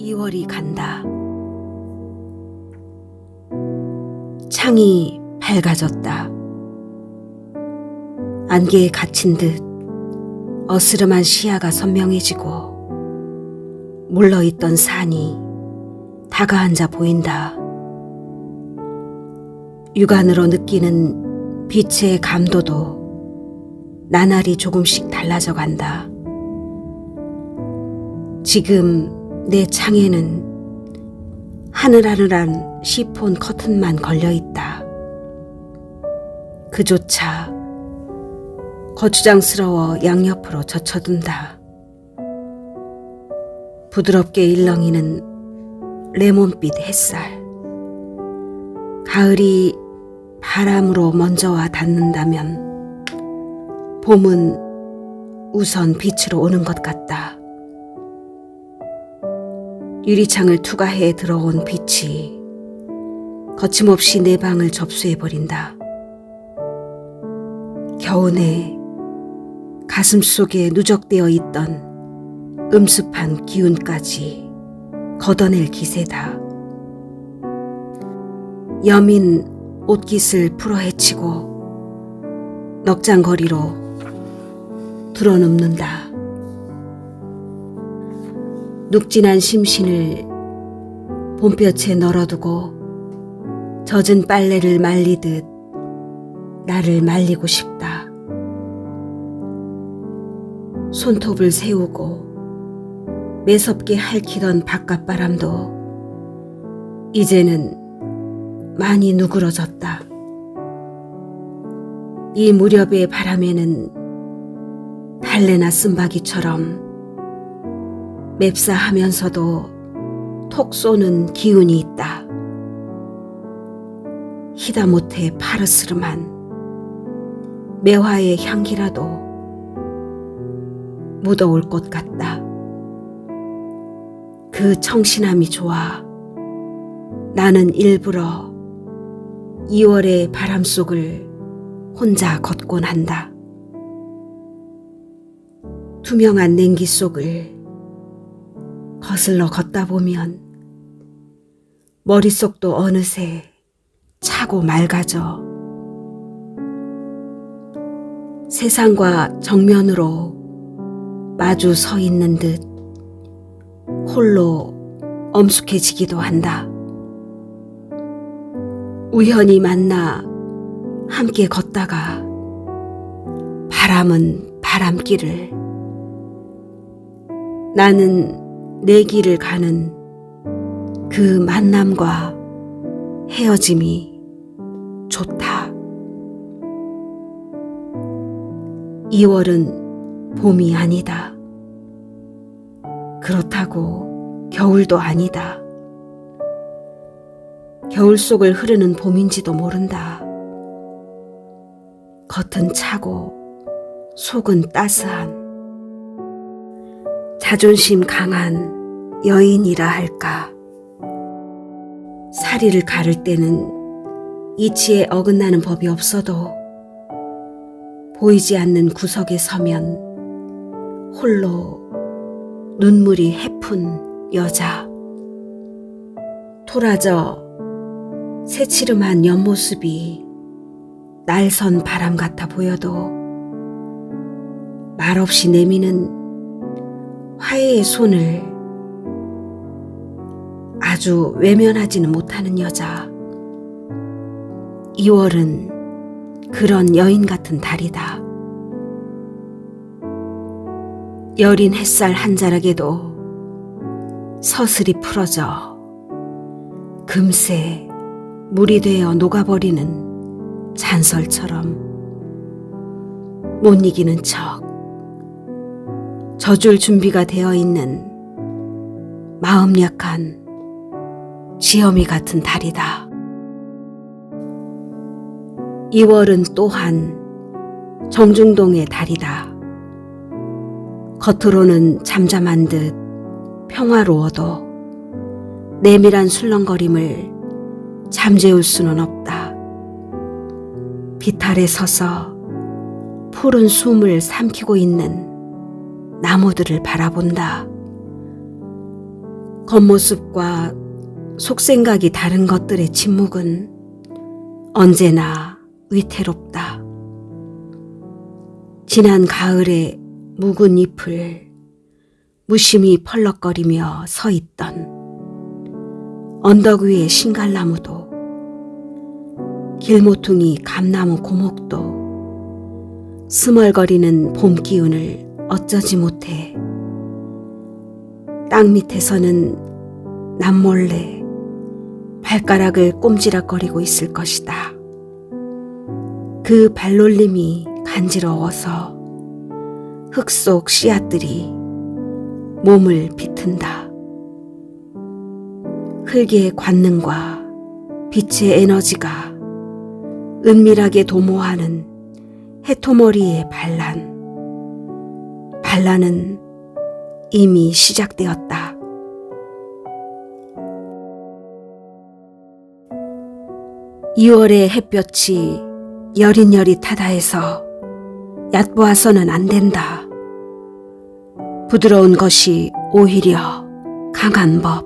2월이 간다. 창이 밝아졌다. 안개에 갇힌 듯 어스름한 시야가 선명해지고 물러있던 산이 다가앉아 보인다. 육안으로 느끼는 빛의 감도도 나날이 조금씩 달라져 간다. 지금 내 창에는 하늘하늘한 시폰 커튼만 걸려 있다. 그조차 거추장스러워 양옆으로 젖혀둔다. 부드럽게 일렁이는 레몬빛 햇살. 가을이 바람으로 먼저 와 닿는다면 봄은 우선 빛으로 오는 것 같다. 유리창을 투과해 들어온 빛이 거침없이 내 방을 접수해버린다. 겨우내 가슴 속에 누적되어 있던 음습한 기운까지 걷어낼 기세다. 여민 옷깃을 풀어헤치고 넉장거리로 들어눕는다. 눅진한 심신을 봄볕에 널어두고 젖은 빨래를 말리듯 나를 말리고 싶다. 손톱을 세우고 매섭게 핥히던 바깥바람도 이제는 많이 누그러졌다. 이 무렵의 바람에는 달래나 쓴바귀처럼 맵싸하면서도 톡 쏘는 기운이 있다. 히다못해 파르스름한 매화의 향기라도 묻어올 것 같다. 그 청신함이 좋아 나는 일부러 2월의 바람 속을 혼자 걷곤 한다. 투명한 냉기 속을 거슬러 걷다 보면 머릿속도 어느새 차고 맑아져. 세상과 정면으로 마주 서 있는 듯 홀로 엄숙해지기도 한다. 우연히 만나 함께 걷다가 바람은 바람길을 나는 내 길을 가는 그 만남과 헤어짐이 좋다. 2월은 봄이 아니다. 그렇다고 겨울도 아니다. 겨울 속을 흐르는 봄인지도 모른다. 겉은 차고 속은 따스한 자존심 강한 여인이라 할까. 사리를 가를 때는 이치에 어긋나는 법이 없어도 보이지 않는 구석에 서면 홀로 눈물이 해픈 여자. 토라져 새치름한 옆모습이 날선 바람 같아 보여도 말없이 내미는 화해의 손을 아주 외면하지는 못하는 여자. 2월은 그런 여인 같은 달이다. 여린 햇살 한 자락에도 서슬이 풀어져 금세 물이 되어 녹아버리는 잔설처럼 못 이기는 척 져줄 준비가 되어 있는 마음 약한 지엄이 같은 달이다. 2월은 또한 정중동의 달이다. 겉으로는 잠잠한 듯 평화로워도 내밀한 술렁거림을 잠재울 수는 없다. 비탈에 서서 푸른 숨을 삼키고 있는 나무들을 바라본다. 겉모습과 속생각이 다른 것들의 침묵은 언제나 위태롭다. 지난 가을의 묵은 잎을 무심히 펄럭거리며 서 있던 언덕 위의 신갈나무도 길모퉁이 감나무 고목도 스멀거리는 봄 기운을 어쩌지 못해 땅 밑에서는 남몰래 발가락을 꼼지락거리고 있을 것이다. 그 발놀림이 간지러워서 흙 속 씨앗들이 몸을 비튼다. 흙의 관능과 빛의 에너지가 은밀하게 도모하는 해토머리의 반란. 반란은 이미 시작되었다. 이월의 햇볕이 여릿여릿하다 해서 얕보아서는 안 된다. 부드러운 것이 오히려 강한 법.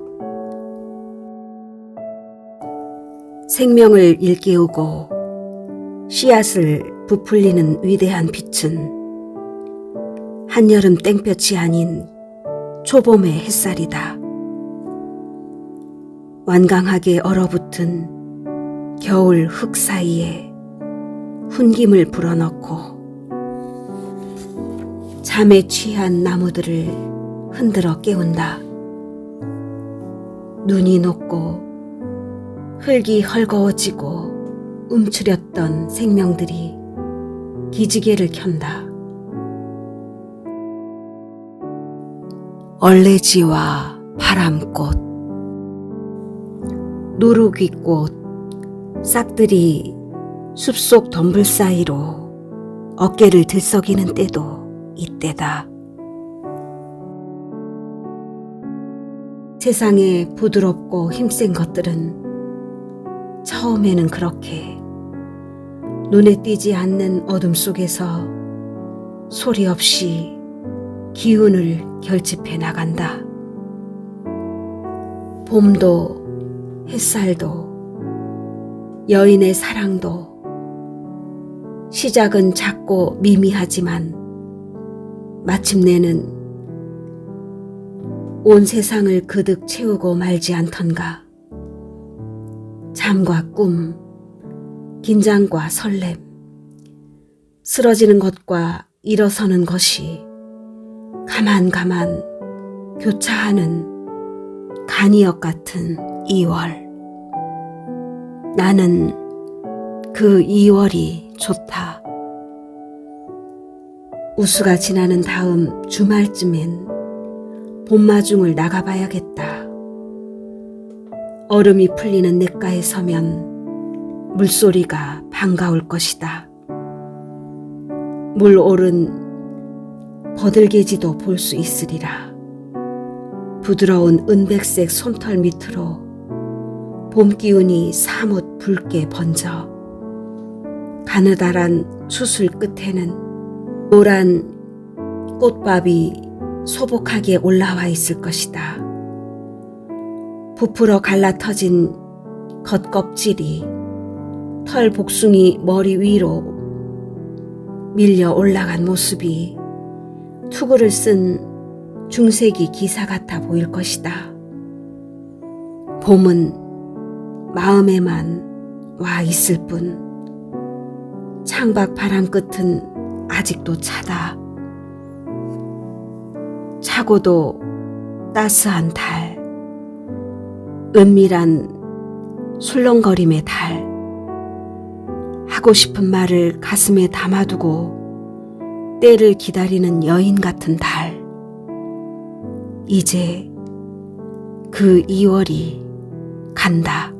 생명을 일깨우고 씨앗을 부풀리는 위대한 빛은 한여름 땡볕이 아닌 초봄의 햇살이다. 완강하게 얼어붙은 겨울 흙 사이에 훈김을 불어넣고 잠에 취한 나무들을 흔들어 깨운다. 눈이 녹고 흙이 헐거워지고 움츠렸던 생명들이 기지개를 켠다. 얼레지와 바람꽃, 누룩이꽃, 싹들이 숲속 덤불 사이로 어깨를 들썩이는 때도 이때다. 세상에 부드럽고 힘센 것들은 처음에는 그렇게 눈에 띄지 않는 어둠 속에서 소리 없이 기운을 결집해 나간다. 봄도 햇살도 여인의 사랑도 시작은 작고 미미하지만 마침내는 온 세상을 그득 채우고 말지 않던가. 잠과 꿈, 긴장과 설렘, 쓰러지는 것과 일어서는 것이 가만 가만 교차하는 간이역 같은 2월. 나는 그 2월이 좋다. 우수가 지나는 다음 주말쯤엔 봄마중을 나가봐야겠다. 얼음이 풀리는 냇가에 서면 물소리가 반가울 것이다. 물 오른 버들개지도 볼 수 있으리라. 부드러운 은백색 솜털 밑으로 봄 기운이 사뭇 붉게 번져 가느다란 수술 끝에는 노란 꽃밥이 소복하게 올라와 있을 것이다. 부풀어 갈라터진 겉껍질이 털 복숭이 머리 위로 밀려 올라간 모습이 투구를 쓴 중세기 기사 같아 보일 것이다. 봄은 마음에만 와 있을 뿐 창밖 바람 끝은 아직도 차다. 차고도 따스한 달, 은밀한 술렁거림의 달, 하고 싶은 말을 가슴에 담아두고 때를 기다리는 여인 같은 달. 이제 그 2월이 간다.